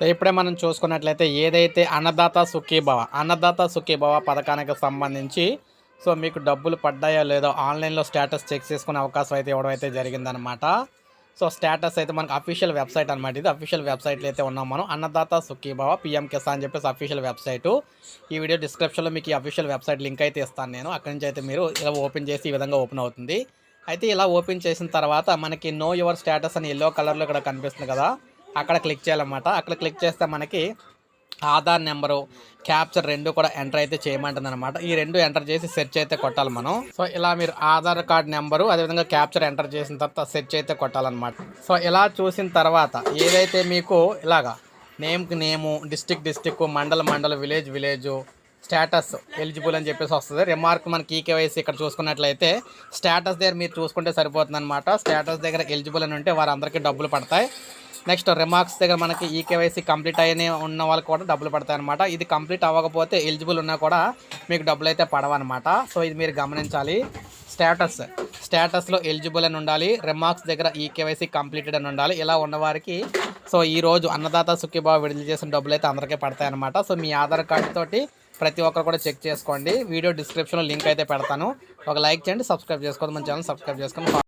So ఇప్పుడే మనం చూసుకున్నట్లయితే ఏదైతే అన్నదాత సుఖీభవ అన్నదాత సుఖీభవ పథకానికి సంబంధించి సో మీకు డబ్బులు పడ్డాయో లేదో ఆన్లైన్లో స్టేటస్ చెక్ చేసుకునే అవకాశం అయితే ఇవ్వడం అయితే జరిగిందనమాట సో స్టేటస్ అయితే మనకు అఫీషియల్ వెబ్సైట్ అనమాట ఇది. అఫీషియల్ వెబ్సైట్లో అయితే ఉన్నాం మనం. అన్నదాత సుఖీభవ పిఎం కిసాన్ అని చెప్పేసి అఫీషియల్ వెబ్సైటు. ఈ వీడియో డిస్క్రిప్షన్లో మీకు ఈ అఫీషియల్ వెబ్సైట్ లింక్ అయితే ఇస్తాను నేను. అక్కడి నుంచి అయితే మీరు ఇలా ఓపెన్ చేసి ఈ విధంగా ఓపెన్ అవుతుంది. అయితే ఇలా ఓపెన్ చేసిన తర్వాత మనకి నో యువర్ స్టేటస్ అని ఎల్లో కలర్లో ఇక్కడ కనిపిస్తుంది కదా. అక్కడ క్లిక్ చేయాలన్నమాట. అక్కడ క్లిక్ చేస్తే మనకి ఆధార్ నెంబరు క్యాప్చర్ రెండు కూడా ఎంటర్ అయితే చేయమంటుంది అనమాట ఈ రెండు ఎంటర్ చేసి సెర్చ్ అయితే కొట్టాలి మనం. సో ఇలా మీరు ఆధార్ కార్డ్ నెంబరు అదేవిధంగా క్యాప్చర్ ఎంటర్ చేసిన తర్వాత సెర్చ్ అయితే కొట్టాలన్నమాట. సో ఇలా చూసిన తర్వాత ఏదైతే మీకు ఇలాగా నేమ్కి నేము డిస్టిక్ డిస్టిక్ మండల మండల విలేజ్ విలేజ్ స్టేటస్ ఎలిజిబుల్ అని చెప్పేసి వస్తుంది. రిమార్క్ మనకి ఈకేవైసీ ఇక్కడ చూసుకున్నట్లయితే స్టేటస్ దగ్గర మీరు చూసుకుంటే సరిపోతుంది అనమాట స్టేటస్ దగ్గర ఎలిజిబుల్ అని ఉంటే వారందరికీ డబ్బులు పడతాయి. నెక్స్ట్ రిమార్క్స్ దగ్గర మనకి ఈ కేవైసీ కంప్లీట్ అయిన ఉన్న వాళ్ళకి కూడా డబ్బులు పడతాయి అనమాట ఇది కంప్లీట్ అవ్వకపోతే ఎలిజిబుల్ ఉన్నా కూడా మీకు డబ్బులు అయితే పడవన్నమాట. సో ఇది మీరు గమనించాలి. స్టేటస్ స్టేటస్లో ఎలిజిబుల్ అని ఉండాలి. రిమార్క్స్ దగ్గర ఈ కేవైసీ కంప్లీటెడ్ అని ఉండాలి. ఇలా ఉన్నవారికి సో ఈరోజు అన్నదాత సుఖీబాబు విడుదల చేసిన డబ్బులు అయితే అందరికీ పడతాయి అనమాట సో మీ ఆధార్ కార్డు తోటి ప్రతి ఒక్కరు కూడా చెక్ చేసుకోండి. వీడియో డిస్క్రిప్షన్లో లింక్ అయితే పెడతాను. ఒక లైక్ చేయండి సబ్స్క్రైబ్ చేసుకోండి. మన ఛానల్ సబ్స్క్రైబ్ చేసుకోండి